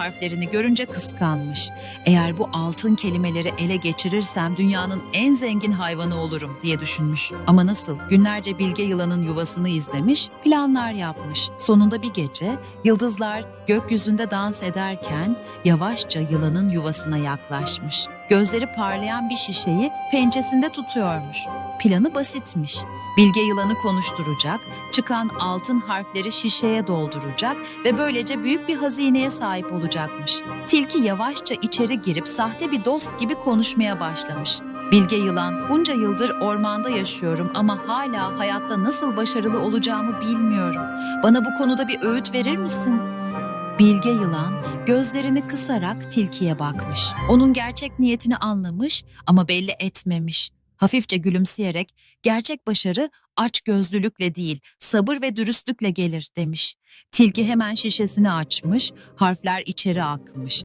harflerini görünce kıskanmış. Eğer bu altın kelimeleri ele geçirirsem dünyanın en zengin hayvanı olurum diye düşünmüş. Ama nasıl? Günlerce bilge yılanın yuvasını izlemiş, planlar yapmış. Sonunda bir gece yıldızlar gökyüzünde dans ederken yavaşça yılanın yuvasına yaklaşmış. Gözleri parlayan bir şişeyi pençesinde tutuyormuş. Planı basitmiş. Bilge yılanı konuşturacak, çıkan altın harfleri şişeye dolduracak ve böylece büyük bir hazineye sahip olacakmış. Tilki yavaşça içeri girip sahte bir dost gibi konuşmaya başlamış. Bilge yılan, bunca yıldır ormanda yaşıyorum ama hala hayatta nasıl başarılı olacağımı bilmiyorum. Bana bu konuda bir öğüt verir misin? Bilge yılan gözlerini kısarak tilkiye bakmış. Onun gerçek niyetini anlamış ama belli etmemiş. Hafifçe gülümseyerek gerçek başarı aç gözlülükle değil sabır ve dürüstlükle gelir demiş. Tilki hemen şişesini açmış, harfler içeri akmış.